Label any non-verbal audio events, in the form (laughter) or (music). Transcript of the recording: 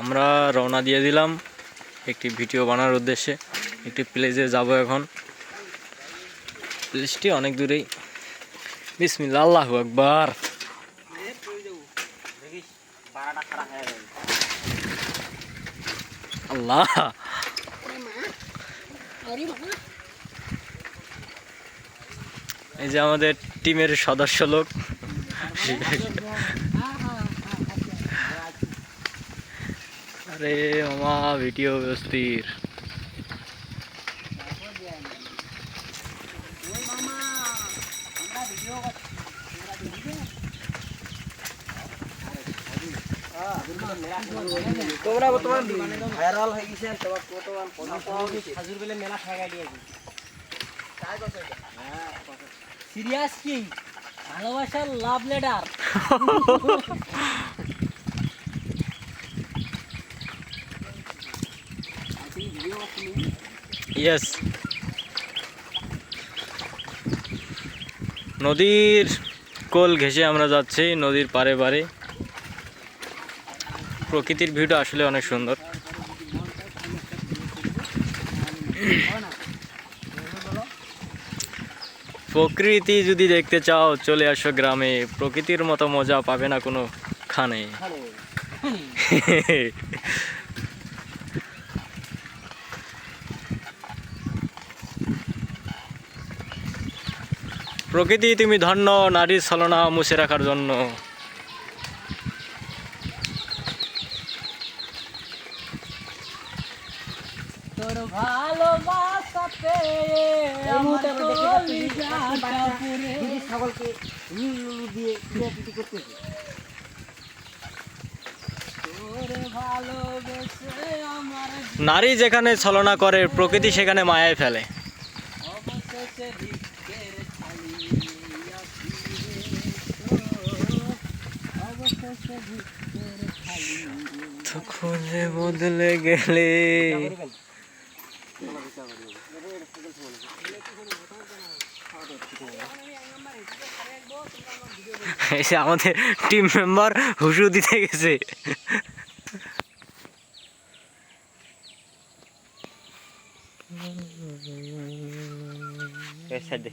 আমরা রওনা দিয়ে দিলাম একটি ভিডিও বানার উদ্দেশ্যে। একটি প্লেসে যাব এখন। প্লেসটি অনেক দূরেই। বিসমিল্লা আল্লাহ একবার আল্লাহ। এই যে আমাদের টিমের সদস্য লোক। আরে মামা ভিডিও ব্যস্তির তোমরা বর্তমান ভাইরাল হয়ে গেছে তোমার বর্তমান হাজুর বেলে মেলা দিয়েছি সিরিয়াস কি? ভালোবাসার লাভ লেটার (laughs) ইয়েস নদীর কোল ঘেঁষে আমরা যাচ্ছি নদীর পারে পারে প্রকৃতির ভিউটা আসলে অনেক সুন্দর। প্রকৃতি যদি দেখতে চাও চলে আসো গ্রামে। প্রকৃতির মতো মজা পাবে না কোনো খানে। (laughs) প্রকৃতি তুমি ধন্য নারীর ছলনা মুছে রাখার জন্য। তোর ভালোবাসা পেয়ে আমার কলিজাটা পুড়ে ছাগলকে লুলু দিয়ে ক্রিয়াটিটি করতেছে। তোর ভালোবেসে আমার নারী যেখানে ছলনা করে প্রকৃতি সেখানে মায়ায় ফেলে। খুলে বদলে গেলে। যে আমাদের টিম মেম্বার হুসু দিতে গেছে। সাইডে